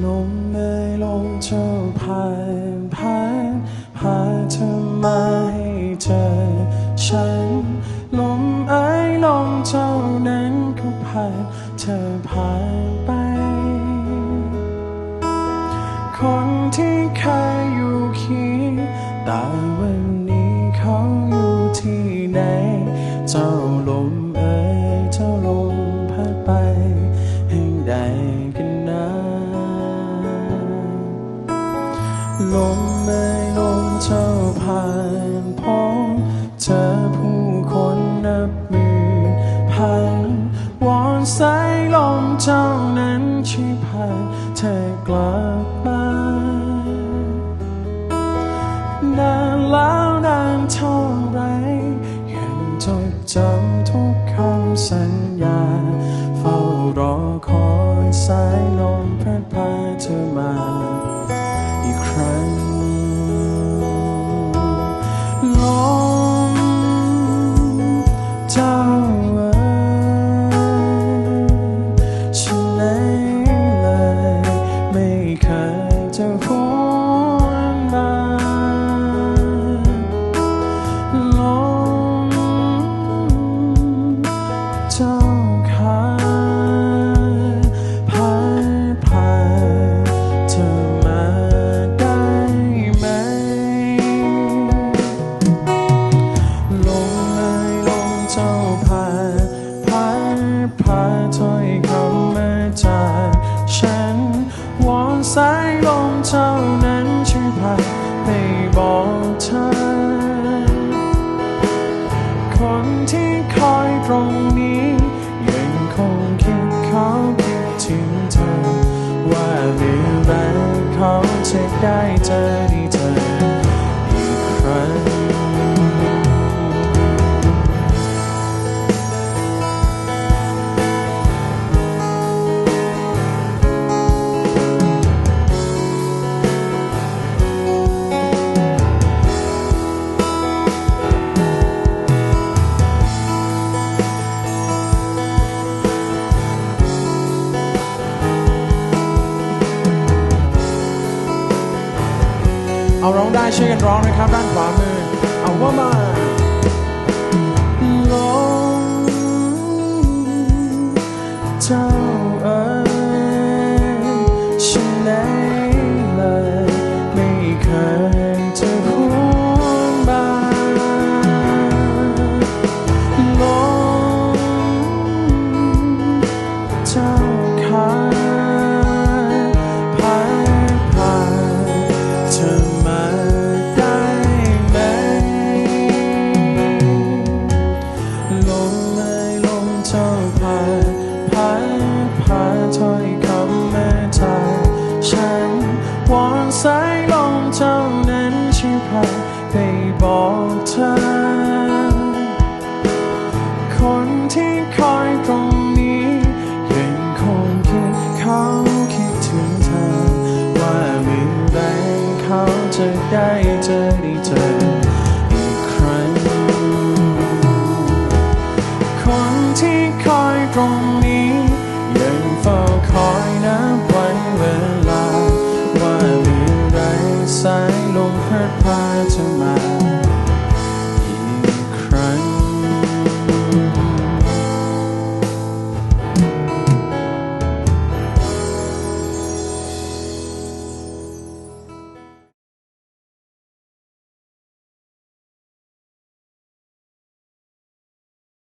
ลมเอ่ยลมเจ้าผ่านผ่านพาเธอมาให้เจอฉันลมเอ่ยลมเจ้านั้นก็ผ่านเธอผ่านไป คนที่เคยอยู่เคียงแต่วันนี้เขาอยู่ที่ไหน เจ้าลมเอ่ยเจ้าลมพัดไปแห่งใด ลมไม่ลมเจ้าผ่านพบเจอผู้คนนับหมื่นพันวอนสายลมเจ้านั้นช่วยพาเธอกลับมานานแล้วนานเท่าไรยังจดจำทุกคำสัญญา เจ้าเอ๋ยฉันไหนเลย ไม่เคยจะหวาผ่าพัดพาถ้อยคำมาจากฉันวอนสายลมเจ้านั้นช่วยพาไปบอกเธอ คนที่คอยตรงนี้ ยังคงคิดเขาคิดถึงเธอ ว่าเมื่อไรเขาจะได้เจอที่เธออีกครั้ง เอาร้องได้ช่วยกันร้องนะครับ ด้านขวามือ เอาว่ามาลมเจ้าเอ๋ยฉันไหนเลยไม่เคยจะหวนมาลมเจ้าขา จะได้เจอได้เจออีกครั้งคนที่คอยตรงนี้